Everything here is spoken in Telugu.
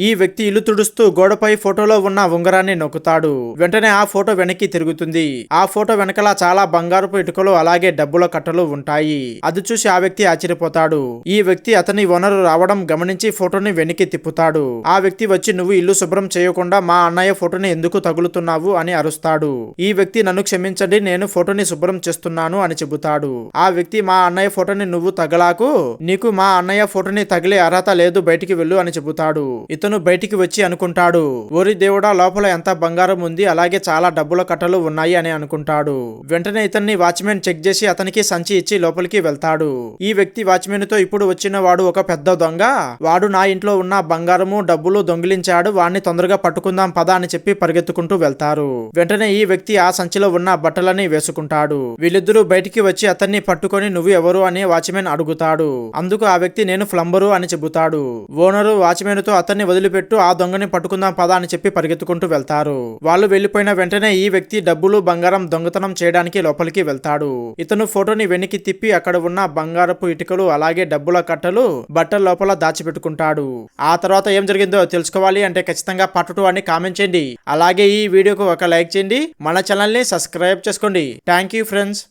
ఈ వ్యక్తి ఇల్లు తుడుస్తూ గోడపై ఫోటోలో ఉన్న ఉంగరాన్ని నొక్కుతాడు. వెంటనే ఆ ఫోటో వెనక్కి తిరుగుతుంది. ఆ ఫోటో వెనకలా చాలా బంగారపు ఇటుకలు అలాగే డబ్బుల కట్టలు ఉంటాయి. అది చూసి ఆ వ్యక్తి ఆశ్చర్యపోతాడు. ఈ వ్యక్తి అతని ఓనరు రావడం గమనించి ఫోటోని వెనక్కి తిప్పుతాడు. ఆ వ్యక్తి వచ్చి నువ్వు ఇల్లు శుభ్రం చేయకుండా మా అన్నయ్య ఫోటోని ఎందుకు తగులుతున్నావు? అని అరుస్తాడు. ఈ వ్యక్తి నన్ను క్షమించండి నేను ఫోటోని శుభ్రం చేస్తున్నాను అని చెబుతాడు. ఆ వ్యక్తి మా అన్నయ్య ఫోటోని నువ్వు తగలాకు నీకు మా అన్నయ్య ఫోటోని తగిలే అర్హత లేదు బయటికి వెళ్ళు అని చెబుతాడు. ఇతను బయటికి వచ్చి అనుకుంటాడు. ఓరి దేవుడా లోపల ఎంత బంగారం ఉంది? అలాగే చాలా డబ్బుల కట్టలు ఉన్నాయి అని అనుకుంటాడు. వెంటనే ఇతన్ని వాచ్మెన్ చెక్ చేసి అతనికి సంచి ఇచ్చి లోపలికి వెళ్తాడు. ఈ వ్యక్తి వాచ్మెన్తో ఇప్పుడు వచ్చిన వాడు ఒక పెద్ద దొంగ. వాడు నా ఇంట్లో ఉన్న బంగారము డబ్బులు దొంగిలించాడు. వాడిని తొందరగా పట్టుకుందాం పద అని చెప్పి పరిగెత్తుకుంటూ వెళ్తారు. వెంటనే ఈ వ్యక్తి ఆ సంచిలో ఉన్న బట్టలని వేసుకుంటాడు. వీళ్ళిద్దరూ బయటికి వచ్చి అతన్ని పట్టుకొని నువ్వు ఎవరు? అని వాచ్మెన్ అడుగుతాడు. అందుకు ఆ వ్యక్తి నేను ఫ్లంబరు అని చెబుతాడు. ఓనరు వాచ్మెన్తో అతన్ని వదిలిపెట్టు ఆ దొంగని పట్టుకుందాం పద అని చెప్పి పరిగెత్తుకుంటూ వెళ్తారు. వాళ్ళు వెళ్ళిపోయిన వెంటనే ఈ వ్యక్తి డబ్బులు బంగారం దొంగతనం చేయడానికి లోపలికి వెళ్తాడు. ఇతను ఫోటోని వెనక్కి తిప్పి అక్కడ ఉన్న బంగారపు ఇటుకలు అలాగే డబ్బుల కట్టలు బట్టల లోపల దాచిపెట్టుకుంటాడు. ఆ తర్వాత ఏం జరిగిందో తెలుసుకోవాలి అంటే ఖచ్చితంగా పట్టుటు అని కామెంట్ చేయండి. అలాగే ఈ వీడియోకు ఒక లైక్ చేయండి. మన ఛానల్ని సబ్స్క్రైబ్ చేసుకోండి. Thank you friends.